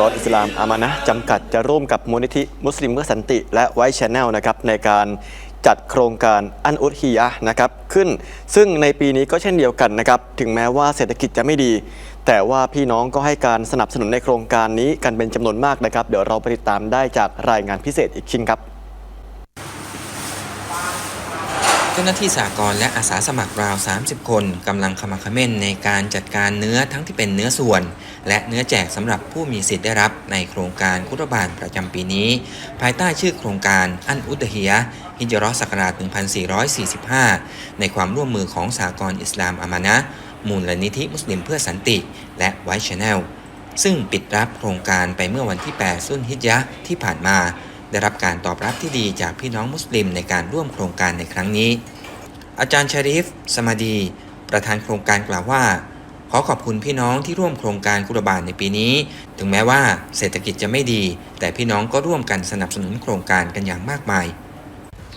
กรอิสลามอามานะจำกัดจะร่วมกับมูลนิธิมุสลิมเพื่อสันติ และไวท์ชแนลนะครับในการจัดโครงการอันอุดฮิยะนะครับขึ้น ซึ่งในปีนี้ก็เช่นเดียวกันนะครับถึงแม้ว่าเศรษฐกิจจะไม่ดี แต่ว่าพี่น้องก็ให้การสนับสนุนในโครงการนี้กันเป็นจำนวนมากนะครับ เดี๋ยวเราไปติดตามได้จากรายงานพิเศษอีกชิ้นครับ เจ้าหน้าที่สากลและอาสาสมัครราว 30 คนกำลังขมักขม้นในการจัดการเนื้อทั้งที่เป็นเนื้อส่วน และเนื้อแจกสำหรับผู้มีสิทธิ์ได้รับในโครงการคุรบานประจำปีนี้ ภายใต้ชื่อโครงการอันอุดฮิยฮิจราะห์ศักราช 1445 ในความร่วมมือของสากลอิสลามอามานะมูลนิธิมุสลิมเพื่อสันติ และไวท์ชแนลซึ่งปิดรับโครงการไปเมื่อวันที่ 8 สุนฮิจยะที่ผ่านมา ได้รับการตอบรับที่ดีจากพี่น้องมุสลิมในการร่วมโครงการในครั้งนี้ อาจารย์ชาริฟ สมาดี ประธานโครงการกล่าวว่า ขอขอบคุณพี่น้องที่ร่วมโครงการกุรบานในปีนี้ ถึงแม้ว่าเศรษฐกิจจะไม่ดี แต่พี่น้องก็ร่วมกันสนับสนุนโครงการกันอย่างมากมาย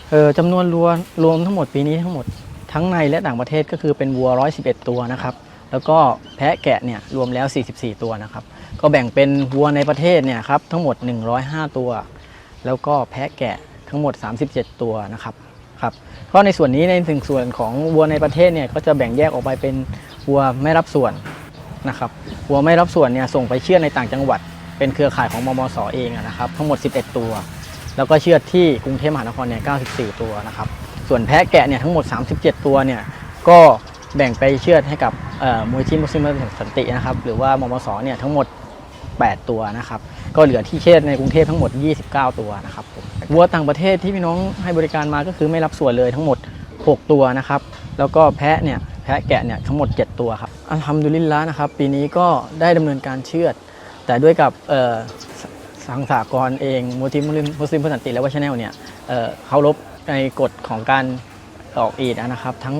เออจำนวนรวมรวมทั้งหมดปีนี้ทั้งหมดทั้งในและต่างประเทศก็คือเป็นวัว 111 ตัวนะครับแล้วก็แพะแกะเนี่ยรวมแล้ว 44 ตัวนะครับ ก็แบ่งเป็นวัวในประเทศเนี่ยครับทั้งหมด 105 ตัว แล้วก็แพะแกะทั้งหมด 37 ตัวนะครับครับก็ในส่วนนี้ในถึงส่วนของวัวในประเทศเนี่ยก็จะแบ่งแยกออกไปเป็นวัวไม่รับส่วนนะครับวัวไม่รับส่วนเนี่ยส่งไปเชื่อในต่างจังหวัด เป็นเครือข่ายของมมสเองนะครับทั้งหมด 11 ตัว แล้วก็เชื่อที่กรุงเทพมหานครเนี่ย94 ตัวนะครับส่วนแพะแกะเนี่ยทั้งหมด 37 ตัวเนี่ยก็แบ่งไปเชื่อให้กับมูลที่มุสลิมสันตินะครับหรือว่ามมสเนี่ยทั้งหมด 8 ตัวนะครับ ก็เหลือที่เชือในกรุงเทพทั้งหมด 29 ตัวนะครับผมวัวต่างประเทศที่พี่น้องให้บริการมาก็คือไม่รับส่วนเลยทั้งหมด 6 ตัวนะครับ แล้วก็แพะเนี่ยแพะแกะเนี่ยทั้งหมด 7 ตัวครับอัลฮัมดุลิลละนะครับ ปีนี้ก็ได้ดำเนินการเชือด แต่ด้วยกับเอ่อทางสากลเองมูทิมุลิมมุสลิมพื่อสันติและว่าชแนลเนี่ยเคารพในกฎของการออกอีดนะครับทั้ง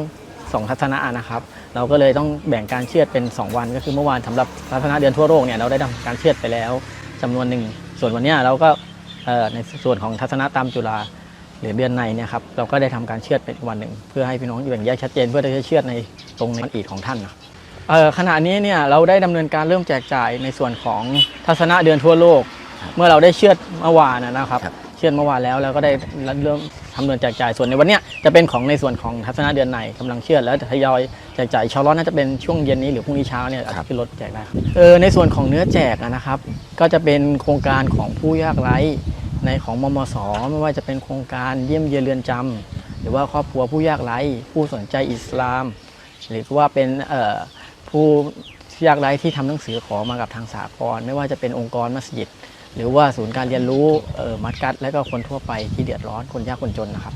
สองทัศนะนะครับ เราก็เลยต้องแบ่งการเชือดเป็น 2 วัน ก็คือเมื่อวานสำหรับทัศนะเดือนทั่วโลกเนี่ยเราได้ทำการเชือดไปแล้ว จำนวนหนึ่ง ส่วนวันนี้เราก็ในส่วนของทัศนะตามจุฬาหรือเดือนในเนี่ยครับเราก็ได้ทำการเชือดเป็นวันหนึ่ง เพื่อให้พี่น้องแบ่งแยกชัดเจน เพื่อที่จะเชือดในตรงในอีดของท่านนะขณะนี้เนี่ยเราได้ดำเนินการเริ่มแจกจ่ายในส่วนของทัศนะเดือนทั่วโลก เมื่อเราได้เชือดเมื่อวานนะครับ ชือดเมื่อวานแล้วแล้วก็ได้เริ่มทำเนินแจกจ่ายส่วนในวันเนี้ยจะเป็นของในส่วนของทัศนะเดือนในกำลังเชือดแล้วจะทยอยแจกจ่ายชาวร้อนน่าจะเป็นช่วงเย็นนี้หรือพรุ่งนี้เช้าเนี่ยอาจจะขึ้นรถแจกได้ครับเออในส่วนของเนื้อแจกอะนะครับ ก็จะเป็นโครงการของผู้ยากไร้ในของมมสไม่ว่าจะเป็นโครงการเยี่ยมเยียนเรือนจำหรือว่าครอบครัวผู้ยากไร้ผู้สนใจอิสลาม หรือว่าเป็นเอ่อผู้ยากไร้ที่ทำหนังสือขอมากับทางสากลไม่ว่าจะเป็นองค์กรมัสยิด หรือว่าศูนย์การเรียนรู้เอ่อมัดกัด และก็คนทั่วไปที่เดือดร้อนคนยากคนจนนะครับ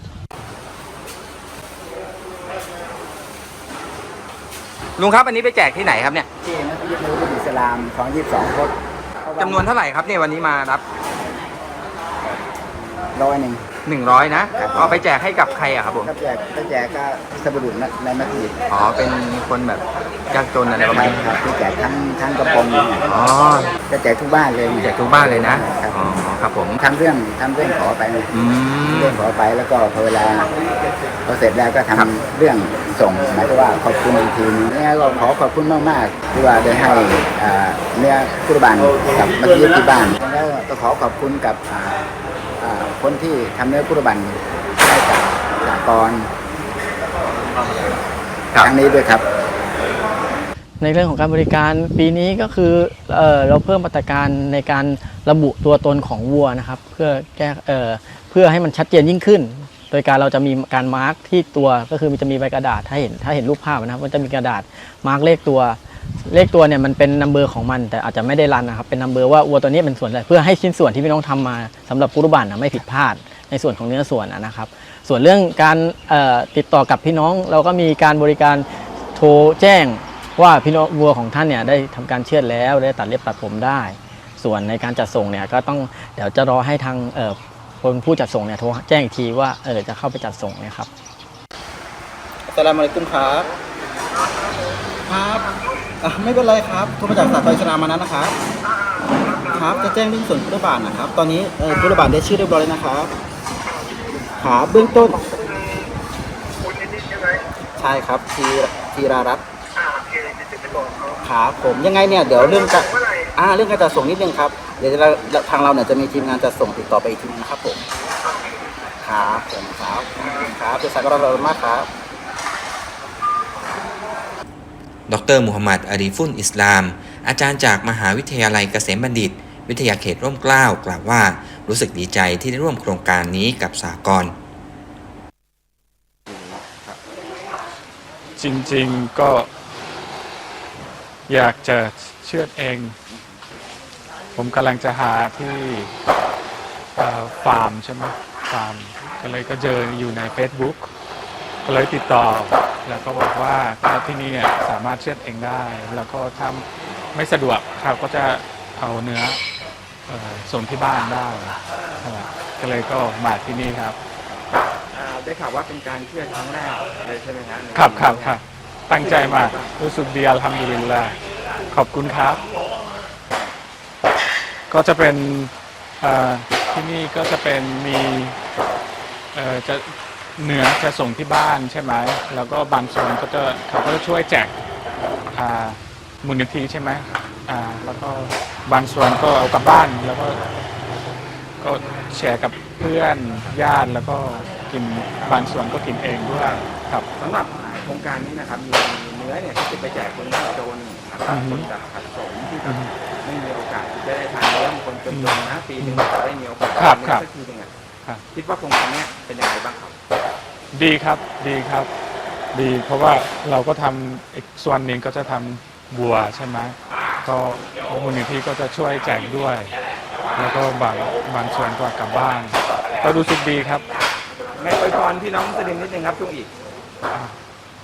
ลุงครับอันนี้ไปแจกที่ไหนครับเนี่ยที่มัสยิดนูรุลอิสลามของ22คนจำนวนเท่าไหร่ครับเนี่ยวันนี้มารับ ร้อยหนึ่ง100นะเอาไปแจกให้กับใครอะครับผม ก็แจกก็แจกก็สบุรุษในมัสยิดอ๋อ เป็นคนแบบยากจนอะไรประมาณนี้ครับที่แจกทั้งทั้งกระโปรงเนี่ยอ๋อก็แจกทุกบ้านเลยแจกทุกบ้านเลยนะ ครับ อ๋อ ครับผม ทำเรื่องทำเรื่องขอไปอืม เรื่องขอไปแล้วก็พอเวลาพอเสร็จแล้วก็ทำครับ เรื่องส่งหมายถึงว่าขอบคุณอีกทีนึงเนี่ยก็ขอขอบคุณมากๆที่ว่าได้ให้อ่าเนื้อกุรบานกับมัสยิดที่บ้านแล้วก็ขอขอบคุณกับอ่าอ่า คนที่ทำเนื้อกุรบันให้กับสากลครับครั้งนี้ด้วยครับ ในเรื่องของการบริการปีนี้ก็คือเอ่อเราเพิ่มมาตรการในการระบุตัวตนของวัวนะครับ เพื่อแก้เอ่อเพื่อให้มันชัดเจนยิ่งขึ้น โดยการเราจะมีการมาร์กที่ตัวก็คือมันจะมีใบกระดาษถ้าเห็นถ้าเห็นรูปภาพนะครับมันจะมีกระดาษมาร์กเลขตัว เลขตัวเนี่ยมันเป็นนัมเบอร์ของมันแต่อาจจะไม่ได้รันนะครับเป็นนัมเบอร์ว่าวัวตัวนี้เป็นส่วนอะไรเพื่อให้ชิ้นส่วนที่พี่น้องทำมาสำหรับกุรุบันนะไม่ผิดพลาดในส่วนของเนื้อส่วนนะนะครับ ส่วนเรื่องการเอ่อติดต่อกับพี่น้อง เราก็มีการบริการโทรแจ้งว่าพี่น้องวัวของท่านเนี่ยได้ทำการเชือดแล้วได้ตัดเล็บตัดผมได้ ส่วนในการจัดส่งเนี่ยก็ต้องเดี๋ยวจะรอให้ทางเอ่อคนผู้จัดส่งเนี่ยโทรแจ้งอีกทีว่าเออจะเข้าไปจัดส่งเนะครับสลามอะลัยกุมครับครับ อะไม่เป็นไรครับโทรมาจากสากลอิสลามานั้นนะครับ ครับ จะแจ้งเรื่องส่วนกุรบานนะครับ ตอนนี้เอ่อกุรบานได้ชื่อเรียบร้อยแล้วนะครับครับเบื้องต้นใช่ครับทีทีรารัตน์ครับผมยังไงเนี่ยเดี๋ยวเรื่องการอ่าเรื่องการจัดส่งนิดนึงครับ เดี๋ยวเราทางเราเนี่ยจะมีทีมงานจะส่งติดต่อไปอีกทีนึงนะครับผมครับผมครับครับเจสักเราเรามากครับ ดรมุฮัมหมัดอารีฟุนอิสลาม อาจารย์จากมหาวิทยาลัยเกษมบัณฑิต วิทยาเขตร่มเกล้ากล่าวว่า รู้สึกดีใจที่ได้ร่วมโครงการนี้กับสากลจริงๆก็อยากจะเชื่อเอง ผมกำลังจะหาที่ฟาร์มใช่ไหมฟาร์มก็เลยก็เจออยู่ใน Facebook ก็เลยติดต่อ แล้วก็บอกว่าก็ที่นี่เนี่ยสามารถเชื่อดเองได้ แล้วก็ถ้าไม่สะดวกเขาก็จะเอาเนื้อเอ่อส่งที่บ้านได้ครับก็เลยก็มาที่นี่ครับได้ข่าวว่าเป็นการเชื่อดครั้งแรกเลยใช่ไหมฮะครับครับครับตั้งใจมารู้สึกดีอัลฮัมดุลิลลาห์ขอบคุณครับ ก็จะเป็นเอ่อที่นี่ก็จะเป็นมีเอ่อจะ เนื้อจะส่งที่บ้านใช่ไหมแล้วก็บางส่วนก็จะเขาก็จะช่วยแจกอ่ามูลนิธิใช่ไหมอ่าแล้วก็บางส่วนก็เอากลับบ้านแล้วก็ก็แชร์กับเพื่อนญาติแล้วก็กินบางส่วนก็กินเองด้วยครับ สำหรับโครงการนี้นะครับมีเนื้อเนี่ยที่จะไปแจกคนยากจนนะครับอือฮึ คนแบบขัดสนที่อือฮึไม่มีโอกาสที่จะได้ทานเนื้อบางคนจนๆนะปีหนึงจะได้มีโอกาสครับทานครับเนื้อสักทีหนึงอะครับคิดว่าโครงการเนี้ยเป็นยังไงบ้างครับ ดีครับดีครับ ดีเพราะว่าเราก็ทำอีกส่วนหนึ่งก็จะทำบัวใช่ไหมก็มูลนิธิก็จะช่วยแจกด้วย แล้วก็บางบางส่วนก็กลับบ้าน ก็รู้สึกดีครับแม่อวยพรพี่น้องมุสลิมนิดนึงครับทุกอีก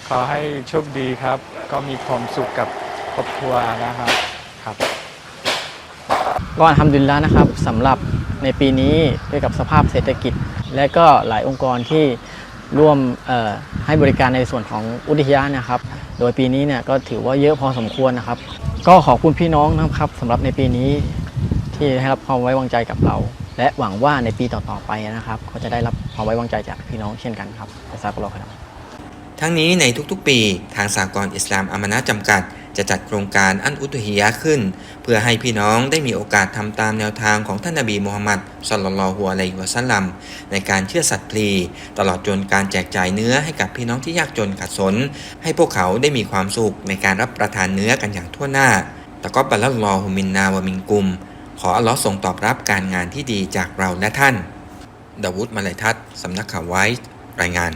ขอให้โชคดีครับ ก็มีความสุขกับครอบครัวนะครับครับ ก็ทำดุลิลละห์นะครับสำหรับ ในปีนี้ด้วยกับสภาพเศรษฐกิจ และก็หลายองค์กรที่ร่วมให้บริการในส่วนของอุทยานนะครับ โดยปีนี้เนี่ยก็ถือว่าเยอะพอสมควรนะครับ ก็ขอบคุณพี่น้องนะครับสำหรับในปีนี้ที่ให้รับความไว้วางใจกับเรา และหวังว่าในปีต่อๆไปนะครับ ก็จะได้รับความไว้วางใจจากพี่น้องเช่นกันครับอัสซากุลลอฮุครับทั้งนี้ในทุกๆปี ทางสากลอิสลามอามานะจำกัด จะจัดโครงการอันอุตุฮิยะขึ้น เพื่อให้พี่น้องได้มีโอกาสทำตามแนวทางของท่านนบีมูฮัมมัดสลลัลฮุอะลัยฮิวะซัลลัมในการเชื่อสัตว์พลีตลอดจนการแจกจ่ายเนื้อให้กับพี่น้องที่ยากจนขัดสน ให้พวกเขาได้มีความสุขในการรับประทานเนื้อกันอย่างทั่วหน้าแต่ก็บัลลัลลอฮุมินนาวะมินกุม ขออัลลอฮ์ทรงตอบรับการงานที่ดีจากเราและท่านดาวุฒมาลัยทัศน์สำนักข่าวไว้รายงาน